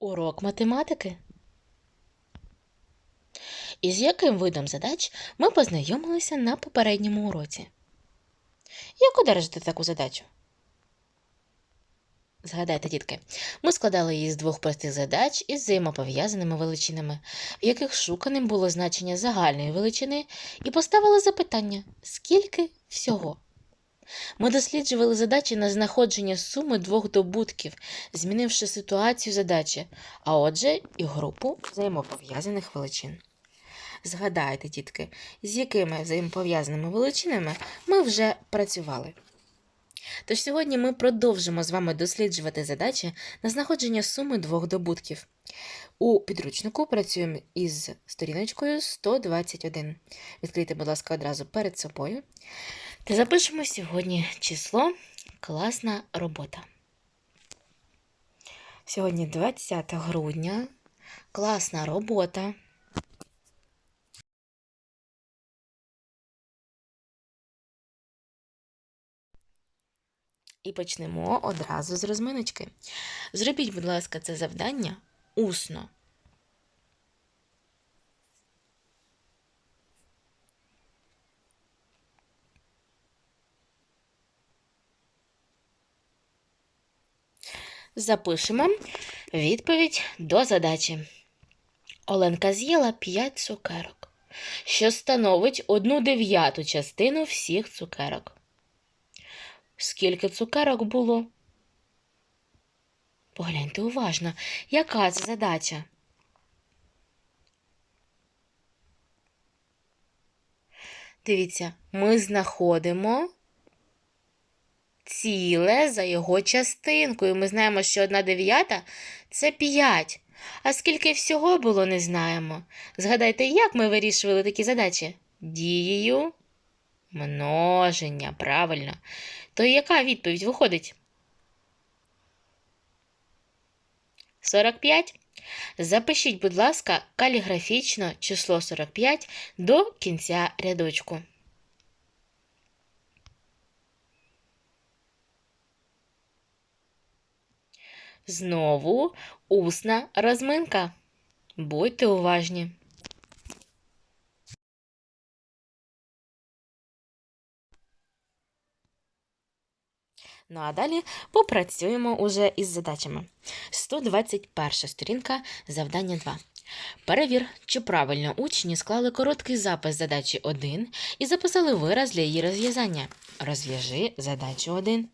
Урок математики. Із яким видом задач ми познайомилися на попередньому уроці? Як одержати таку задачу? Згадайте, дітки, ми складали її з двох простих задач із взаємопов'язаними величинами, в яких шуканим було значення загальної величини, і поставили запитання, скільки всього. Ми досліджували задачі на знаходження суми двох добутків, змінивши ситуацію задачі, а отже, і групу взаємопов'язаних величин. Згадайте, дітки, з якими взаємопов'язаними величинами ми вже працювали. Тож сьогодні ми продовжимо з вами досліджувати задачі на знаходження суми двох добутків. У підручнику працюємо із сторіночкою 121. Відкрийте, будь ласка, одразу перед собою. Та запишемо сьогодні число класна робота. Сьогодні 20 грудня. Класна робота. І почнемо одразу з розминочки. Зробіть, будь ласка, це завдання усно. Запишемо відповідь до задачі. Оленка з'їла 5 цукерок, що становить одну дев'яту частину всіх цукерок. Скільки цукерок було? Погляньте уважно, яка це задача? Дивіться, ми знаходимо ціле за його частинкою. Ми знаємо, що одна дев'ята це 5. А скільки всього було, не знаємо. Згадайте, як ми вирішували такі задачі? Дією множення, правильно. То яка відповідь виходить? 45. Запишіть, будь ласка, каліграфічно число 45 до кінця рядочку. Знову усна розминка. Будьте уважні. Ну а далі попрацюємо уже із задачами. 121 сторінка, завдання 2. Перевір, чи правильно учні склали короткий запис задачі 1 і записали вираз для її розв'язання. Розв'яжи задачу 1.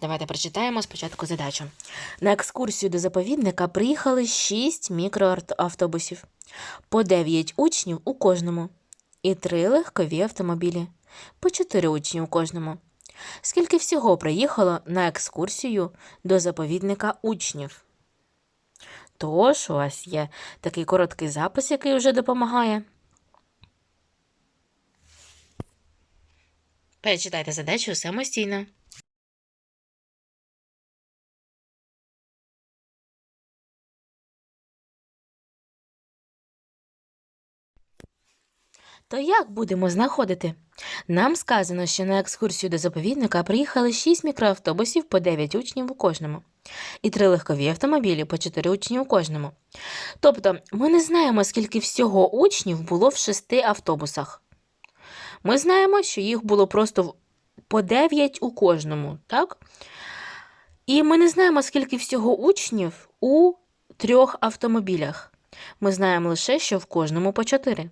Давайте прочитаємо спочатку задачу. На екскурсію до заповідника приїхали 6 мікроавтобусів, по 9 учнів у кожному, і 3 легкові автомобілі, по 4 учні у кожному. Скільки всього приїхало на екскурсію до заповідника учнів? Тож, у вас є такий короткий запис, який вже допомагає. Перечитайте задачу самостійно. То як будемо знаходити? Нам сказано, що на екскурсію до заповідника приїхали 6 мікроавтобусів по 9 учнів у кожному, і 3 легкові автомобілі по 4 учні у кожному. Тобто, ми не знаємо, скільки всього учнів було в 6 автобусах. Ми знаємо, що їх було просто по 9 у кожному, так? І ми не знаємо, скільки всього учнів у трьох автомобілях. Ми знаємо лише, що в кожному по 4.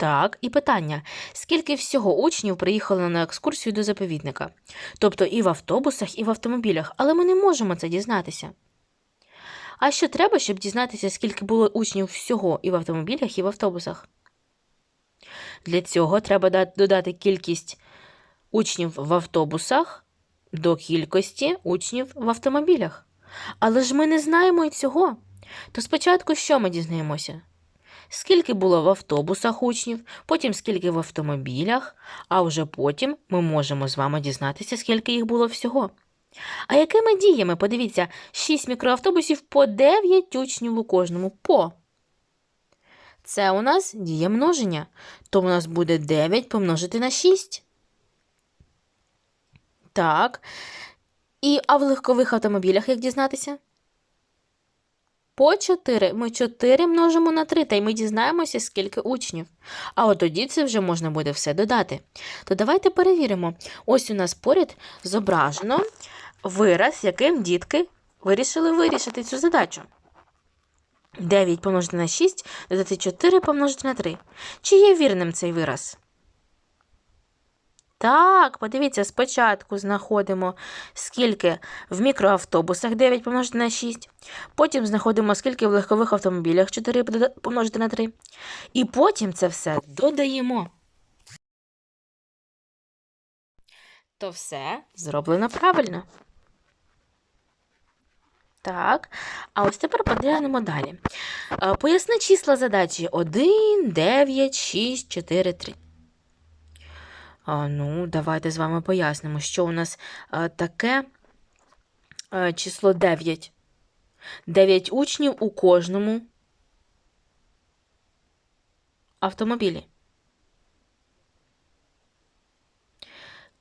Так, і питання: скільки всього учнів приїхало на екскурсію до заповідника? Тобто і в автобусах, і в автомобілях, але ми не можемо це дізнатися. А що треба, щоб дізнатися, скільки було учнів всього і в автомобілях, і в автобусах? Для цього треба додати кількість учнів в автобусах до кількості учнів в автомобілях. Але ж ми не знаємо і цього. То спочатку що ми дізнаємося? Скільки було в автобусах учнів, потім скільки в автомобілях, а вже потім ми можемо з вами дізнатися, скільки їх було всього. А якими діями, подивіться, 6 мікроавтобусів по 9 учнів у кожному по. Це у нас дія множення, то у нас буде 9 помножити на 6. Так. І а в легкових автомобілях як дізнатися? По 4. Ми 4 множимо на 3, та й ми дізнаємося, скільки учнів. А от тоді це вже можна буде все додати. То давайте перевіримо. Ось у нас поряд зображено вираз, яким дітки вирішили вирішити цю задачу. 9 помножити на 6, додати 4 помножити на 3. Чи є вірним цей вираз? Так, подивіться, спочатку знаходимо, скільки в мікроавтобусах 9 помножити на 6. Потім знаходимо, скільки в легкових автомобілях 4 помножити на 3. І потім це все додаємо. То все зроблено правильно. Так, а ось тепер поглянемо далі. Е, Поясни числа задачі 1, 9, 6, 4, 3. Ну, давайте з вами пояснимо, що у нас е, таке е, число 9. 9 учнів у кожному автомобілі.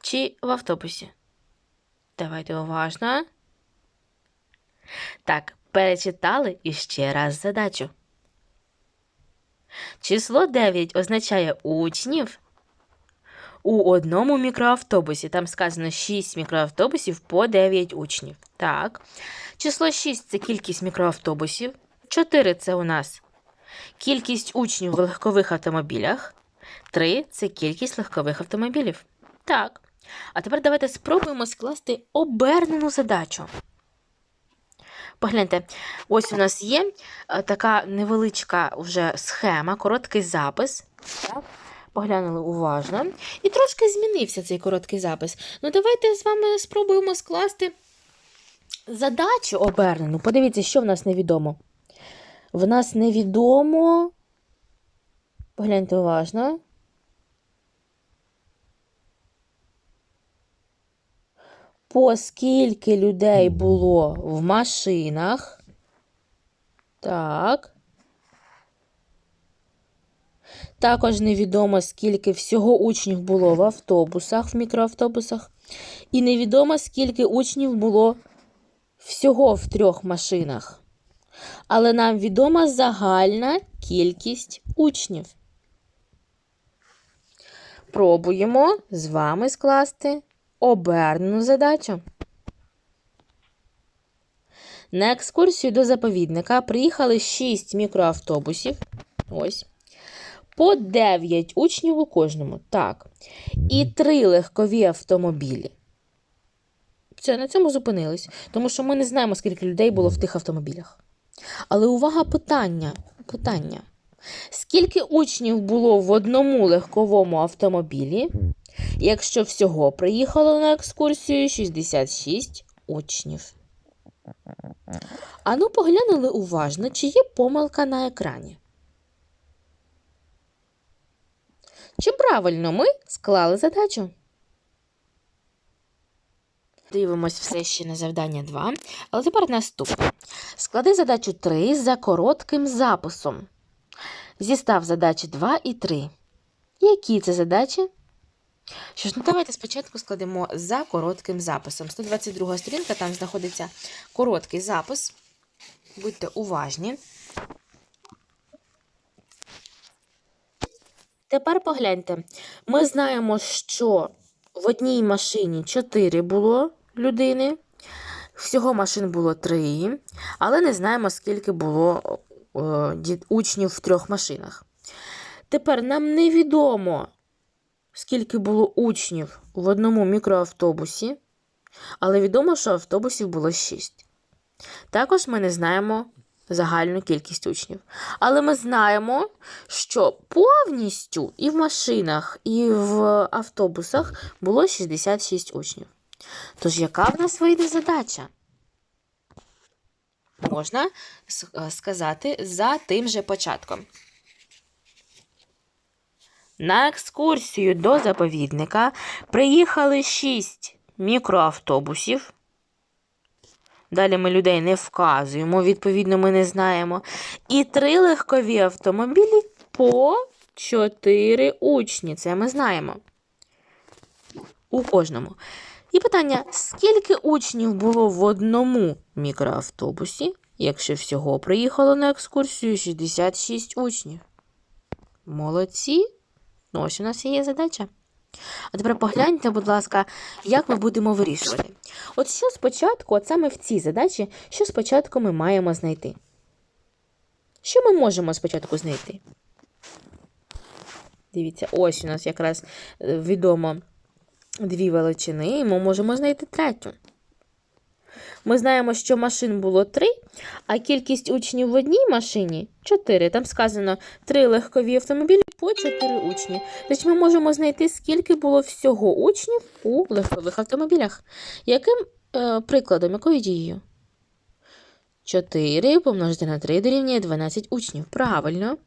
Чи в автобусі? Давайте уважно. Так, перечитали іще раз задачу. Число 9 означає учнів у одному мікроавтобусі. Там сказано 6 мікроавтобусів по 9 учнів. Так. Число 6 це кількість мікроавтобусів. 4 це у нас кількість учнів в легкових автомобілях. 3 це кількість легкових автомобілів. Так. А тепер давайте спробуємо скласти обернену задачу. Погляньте, ось у нас є е, така невеличка вже схема, короткий запис. Так? Поглянули уважно. І трошки змінився цей короткий запис. Ну, давайте з вами спробуємо скласти задачу обернену. Подивіться, що в нас невідомо. В нас невідомо. Погляньте уважно. По скільки людей було в машинах. Так. Також невідомо, скільки всього учнів було в автобусах, в мікроавтобусах. І невідомо, скільки учнів було всього в трьох машинах. Але нам відома загальна кількість учнів. Пробуємо з вами скласти обернену задачу. На екскурсію до заповідника приїхали 6 мікроавтобусів. Ось. По 9 учнів у кожному. Так. І 3 легкові автомобілі. Все, на цьому зупинились, тому що ми не знаємо, скільки людей було в тих автомобілях. Але увага питання. питання. Скільки учнів було в одному легковому автомобілі, якщо всього приїхало на екскурсію 66 учнів? Ану, поглянули уважно, чи є помилка на екрані. Чи правильно ми склали задачу? Дивимось все ще на завдання 2. Але тепер наступне. Склади задачу 3 за коротким записом. Зістав задачі 2 і 3. Які це задачі? Що ж, ну давайте спочатку складемо за коротким записом. 122 сторінка, там знаходиться короткий запис. Будьте уважні. Тепер погляньте. Ми знаємо, що в одній машині 4 було людини, всього машин було 3, але не знаємо, скільки було е, учнів в трьох машинах. Тепер нам невідомо, скільки було учнів в одному мікроавтобусі, але відомо, що автобусів було 6. Також ми не знаємо загальну кількість учнів. Але ми знаємо, що повністю і в машинах, і в автобусах було 66 учнів. Тож, яка в нас вийде задача? Можна е, сказати за тим же початком. На екскурсію до заповідника приїхали 6 мікроавтобусів. Далі ми людей не вказуємо, відповідно, ми не знаємо. І три легкові автомобілі по 4 учні. Це ми знаємо. У кожному. І питання: скільки учнів було в одному мікроавтобусі, якщо всього приїхало на екскурсію 66 учнів. Молодці. Ну, ось у нас є задача. А тепер погляньте, будь ласка, як ми будемо вирішувати. От що спочатку, от саме в цій задачі, що спочатку ми маємо знайти? Що ми можемо спочатку знайти? Дивіться, ось у нас якраз е, відомо дві величини, і ми можемо знайти третю. Ми знаємо, що машин було три, а кількість учнів в одній машині 4. Там сказано 3 легкові автомобілі по 4 учні. Тобто ми можемо знайти, скільки було всього учнів у легкових автомобілях. Яким е, прикладом, якою дією? 4 помножити на 3 дорівнює 12 учнів. Правильно.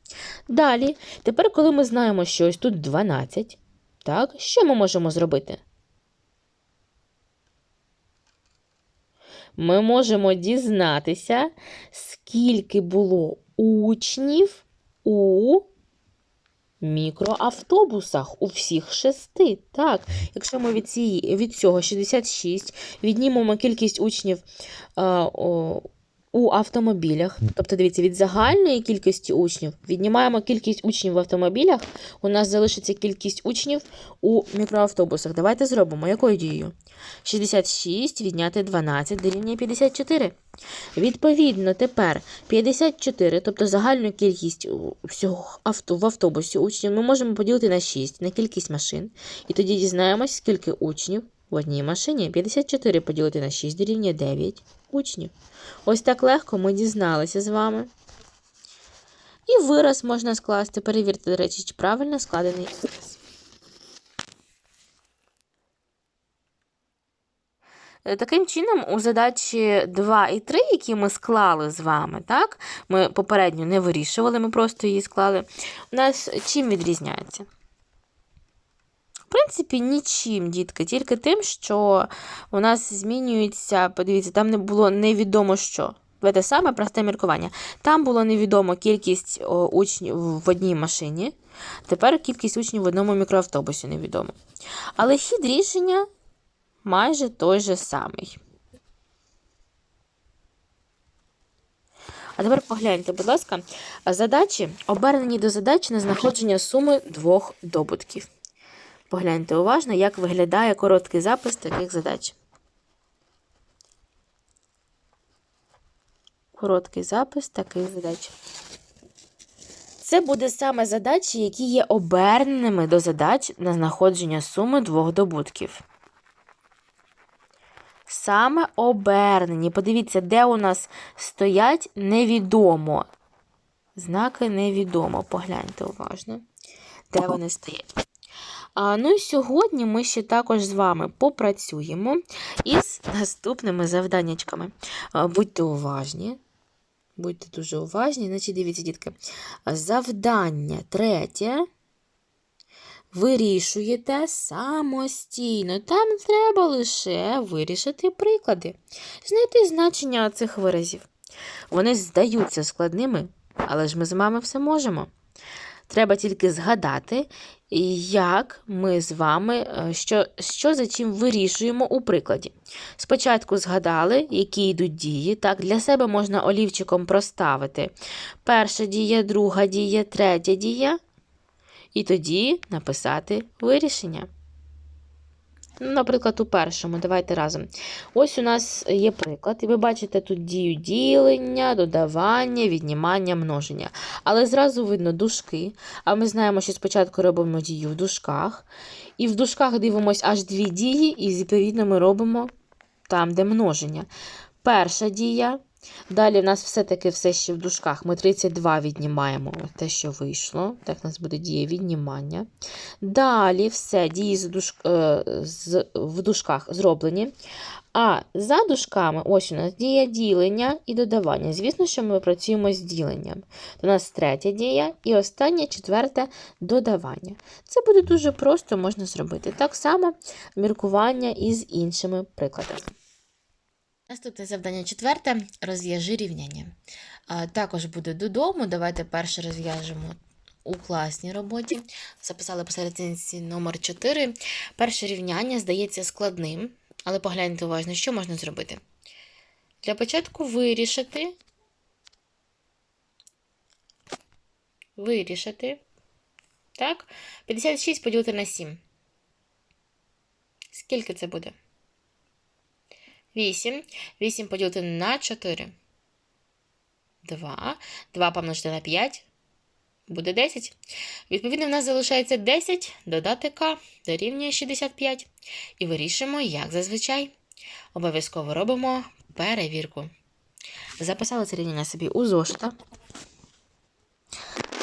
Далі, тепер, коли ми знаємо, що ось тут 12, так, що ми можемо зробити? Ми можемо дізнатися, скільки було учнів у мікроавтобусах у всіх шести. Так, якщо ми від, цієї, від цього 66 віднімемо кількість учнів е, о, у автомобілях, тобто, дивіться, від загальної кількості учнів віднімаємо кількість учнів в автомобілях, у нас залишиться кількість учнів у мікроавтобусах. Давайте зробимо якою дією? 66 відняти 12 дорівнює 54. Відповідно, тепер 54, тобто загальну кількість всього авто в автобусі учнів, ми можемо поділити на 6 на кількість машин. І тоді дізнаємось, скільки учнів в одній машині. 54 поділити на 6 дорівнює 9 учнів. Ось так легко ми дізналися з вами. І вираз можна скласти. Перевірте, до речі, чи правильно складений вираз. Е, Таким чином, у задачі 2 і 3, які ми склали з вами, так? Ми попередньо не вирішували, ми просто її склали. У нас чим відрізняється? Принципі, нічим, дітки, тільки тим, що у нас змінюється, подивіться, там не було невідомо що. Те саме просте міркування. Там було невідомо кількість учнів в одній машині, тепер кількість учнів в одному мікроавтобусі невідомо. Але хід рішення майже той же самий. А тепер погляньте, будь ласка, задачі обернені до задачі на знаходження суми двох добутків. Погляньте уважно, як виглядає короткий запис таких задач. Короткий запис таких задач. Це буде саме задачі, які є оберненими до задач на знаходження суми двох добутків. Саме обернені. Подивіться, де у нас стоять невідомо. Знаки невідомо. Погляньте уважно, де вони стоять. А, ну і сьогодні ми ще також з вами попрацюємо із наступними завданнячками. Будьте уважні. Будьте дуже уважні. Значить, дивіться, дітки. Завдання третє. Вирішуєте самостійно. Там треба лише вирішити приклади, знайти значення цих виразів. Вони здаються складними, але ж ми з вами все можемо. Треба тільки згадати, як ми з вами що, що за чим вирішуємо у прикладі. Спочатку згадали, які йдуть дії. Так, Для себе можна олівчиком проставити перша дія, друга дія, третя дія. І тоді написати вирішення. Наприклад, у першому, давайте разом. Ось у нас є приклад, і ви бачите тут дію ділення, додавання, віднімання, множення. Але зразу видно дужки. А ми знаємо, що спочатку робимо дію в дужках. І в дужках дивимося аж дві дії, і відповідно ми робимо там, де множення. Перша дія. Далі в нас все-таки все ще в дужках. Ми 32 віднімаємо те, що вийшло. Так, у нас буде дія віднімання. Далі все дії з душ... з... в дужках зроблені. А за дужками, ось у нас дія ділення і додавання. Звісно, що ми працюємо з діленням. У нас третя дія і остання, четверта додавання. Це буде дуже просто можна зробити. Так само міркування із іншими прикладами. Наступне завдання четверте розв'яжи рівняння. Також буде додому. Давайте перше розв'яжемо у класній роботі. Записали посерединці номер 4 Перше рівняння здається складним, але погляньте уважно, що можна зробити. Для початку вирішити. Вирішити. Так, 56 поділити на 7. Скільки це буде? 8. 8 поділити на 4. 2. 2 помножити на 5. Буде 10. Відповідно, в нас залишається 10, додати k дорівнює 65. І вирішимо, як зазвичай. Обов'язково робимо перевірку. Записали це рівняння собі у зошита.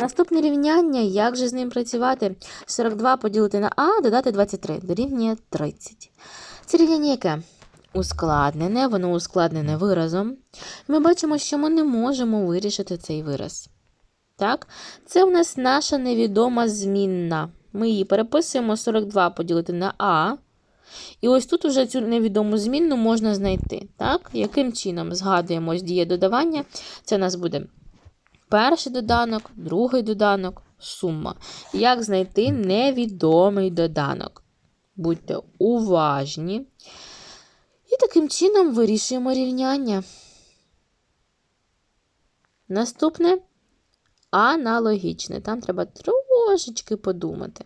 Наступне рівняння, як же з ним працювати? 42 поділити на А, додати 23, дорівнює 30. Це рівняння яке? Ускладнене, воно ускладнене виразом. Ми бачимо, що ми не можемо вирішити цей вираз. Так? Це у нас наша невідома змінна. Ми її переписуємо 42 поділити на А. І ось тут уже цю невідому змінну можна знайти. Так? Яким чином згадуємо ось діє додавання? Це у нас буде перший доданок, другий доданок, сума. Як знайти невідомий доданок? Будьте уважні. І таким чином вирішуємо рівняння. Наступне аналогічне. Там треба трошечки подумати.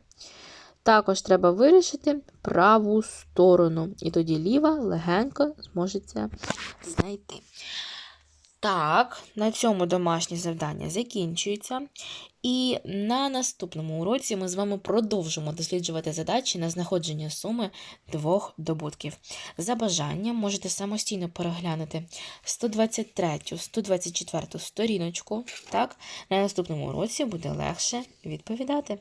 Також треба вирішити праву сторону. І тоді ліва легенько зможеться знайти. Так, на цьому домашнє завдання закінчується. І на наступному уроці ми з вами продовжимо досліджувати задачі на знаходження суми двох добутків. За бажанням можете самостійно переглянути 123, 124 сторіночку. Так, на наступному уроці буде легше відповідати.